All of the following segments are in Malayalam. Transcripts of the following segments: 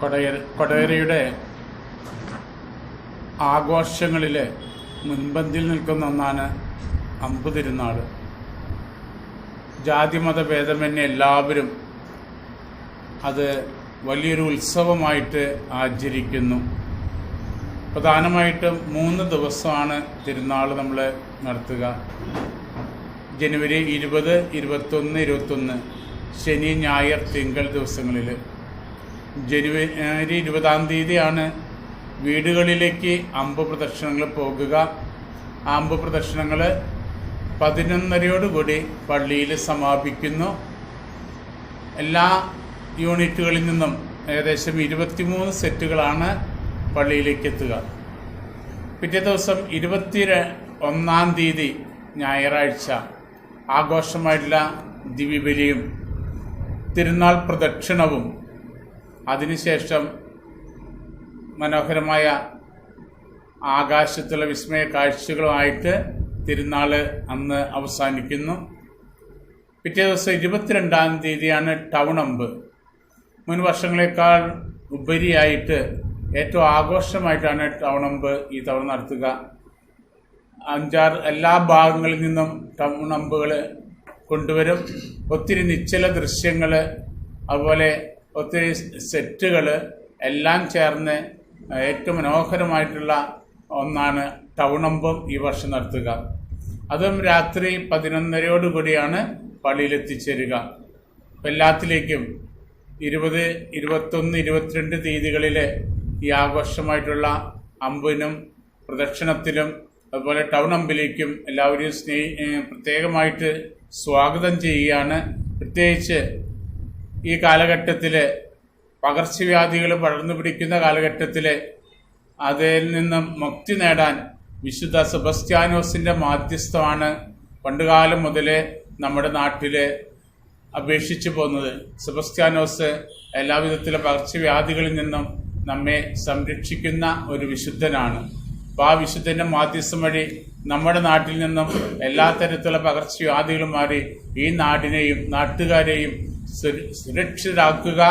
കൊടയര കൊടയരയുടെ ആഘോഷങ്ങളിൽ മുൻപന്തിയിൽ നിൽക്കുന്ന ഒന്നാണ് അമ്പ് ജാതിമത ഭേദമന്യേ എല്ലാവരും അത് വലിയൊരു ഉത്സവമായിട്ട് ആചരിക്കുന്നു. പ്രധാനമായിട്ടും മൂന്ന് ദിവസമാണ് തിരുനാൾ നമ്മൾ നടത്തുക. ജനുവരി ഇരുപത് ഇരുപത്തൊന്ന് ഇരുപത്തൊന്ന് ശനി ഞായർ തിങ്കൾ ദിവസങ്ങളിൽ. ജനുവരി ഇരുപതാം തീയതിയാണ് വീടുകളിലേക്ക് അമ്പ് പ്രദക്ഷിണങ്ങൾ പോകുക. അമ്പ് പ്രദക്ഷിണങ്ങൾ പതിനൊന്നരയോടുകൂടി പള്ളിയിൽ സമാപിക്കുന്നു. എല്ലാ യൂണിറ്റുകളിൽ നിന്നും ഏകദേശം ഇരുപത്തിമൂന്ന് സെറ്റുകളാണ് പള്ളിയിലേക്ക് എത്തുക. പിറ്റേ ദിവസം ഇരുപത്തി ഒന്നാം തീയതി ഞായറാഴ്ച ആഘോഷമായിട്ടുള്ള ദിവ്യബലിയും തിരുനാൾ പ്രദക്ഷിണവും അതിനുശേഷം മനോഹരമായ ആകാശത്തുള്ള വിസ്മയ കാഴ്ചകളുമായിട്ട് തിരുനാൾ അന്ന് അവസാനിക്കുന്നു. പിറ്റേ ദിവസം ഇരുപത്തിരണ്ടാം തീയതിയാണ് ടൗൺ അമ്പ് മുൻ വർഷങ്ങളെക്കാൾ ഉപരിയായിട്ട് ഏറ്റവും ആഘോഷമായിട്ടാണ് അമ്പ് ഈ തവണ നടത്തുക. അഞ്ചാറ് എല്ലാ ഭാഗങ്ങളിൽ നിന്നും ടൗൺ അമ്പുകൾ കൊണ്ടുവരും. ഒത്തിരി നിശ്ചല ദൃശ്യങ്ങൾ അതുപോലെ ഒത്തിരി സെറ്റുകൾ എല്ലാം ചേർന്ന് ഏറ്റവും മനോഹരമായിട്ടുള്ള ഒന്നാണ് ടൗണമ്പം ഈ വർഷം നടത്തുക. അതും രാത്രി പതിനൊന്നരയോടുകൂടിയാണ് പള്ളിയിലെത്തിച്ചേരുക. എല്ലാത്തിലേക്കും ഇരുപത് ഇരുപത്തൊന്ന് ഇരുപത്തിരണ്ട് തീയതികളിലെ ഈ ആഘോഷമായിട്ടുള്ള അമ്പിനും പ്രദക്ഷിണത്തിലും അതുപോലെ ടൗൺ അമ്പിലേക്കും എല്ലാവരെയും സ്നേഹി പ്രത്യേകമായിട്ട് സ്വാഗതം ചെയ്യുകയാണ്. പ്രത്യേകിച്ച് ഈ കാലഘട്ടത്തിൽ പകർച്ചവ്യാധികൾ പടർന്നു പിടിക്കുന്ന കാലഘട്ടത്തിൽ അതിൽ നിന്നും മുക്തി നേടാൻ വിശുദ്ധ സെബസ്റ്റ്യാനോസിന്റെ മാധ്യസ്ഥമാണ് പണ്ടുകാലം മുതലേ നമ്മുടെ നാട്ടിൽ അപേക്ഷിച്ചു പോകുന്നത്. സെബസ്ത്യാനോസ് എല്ലാവിധത്തിലെ പകർച്ചവ്യാധികളിൽ നിന്നും നമ്മെ സംരക്ഷിക്കുന്ന ഒരു വിശുദ്ധനാണ്. അപ്പോൾ ആ വിശുദ്ധന്റെ മാധ്യസ്ഥം വഴി നമ്മുടെ നാട്ടിൽ നിന്നും എല്ലാ തരത്തിലുള്ള പകർച്ചവ്യാധികളും മാറി ഈ നാടിനെയും നാട്ടുകാരെയും സുരക്ഷിതരാക്കുക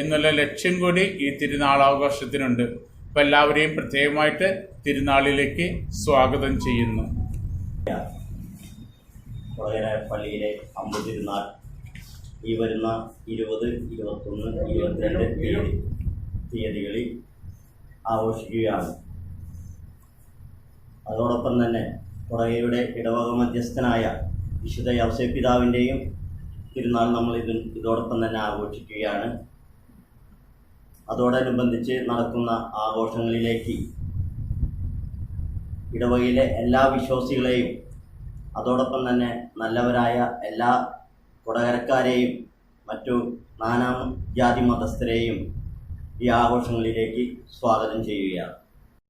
എന്നുള്ള ലക്ഷ്യം കൂടി ഈ തിരുനാൾ ആഘോഷത്തിനുണ്ട് അപ്പോൾ എല്ലാവരെയും പ്രത്യേകമായിട്ട് തിരുനാളിലേക്ക് സ്വാഗതം ചെയ്യുന്നു. പള്ളിയിലെ അമ്പ തിരുനാൾ ഈ വരുന്ന ഇരുപത് ഇരുപത്തൊന്ന് ഇരുപത്തിരണ്ട് തീയതി തീയതികളിൽ ആഘോഷിക്കുകയാണ്. അതോടൊപ്പം തന്നെ പുറകെയുടെ ഇടവക മധ്യസ്ഥനായ വിശുദ്ധ യവസേ പിതാവിന്റെയും തിരുനാൾ നമ്മൾ ഇത് ഇതോടൊപ്പം തന്നെ ആഘോഷിക്കുകയാണ്. അതോടനുബന്ധിച്ച് നടക്കുന്ന ആഘോഷങ്ങളിലേക്ക് ഇടവകയിലെ എല്ലാ വിശ്വാസികളെയും അതോടൊപ്പം തന്നെ നല്ലവരായ എല്ലാ കൊടകരക്കാരെയും മറ്റു നാനാ ജാതി മതസ്ഥരെയും ഈ ആഘോഷങ്ങളിലേക്ക് സ്വാഗതം ചെയ്യുകയാണ്.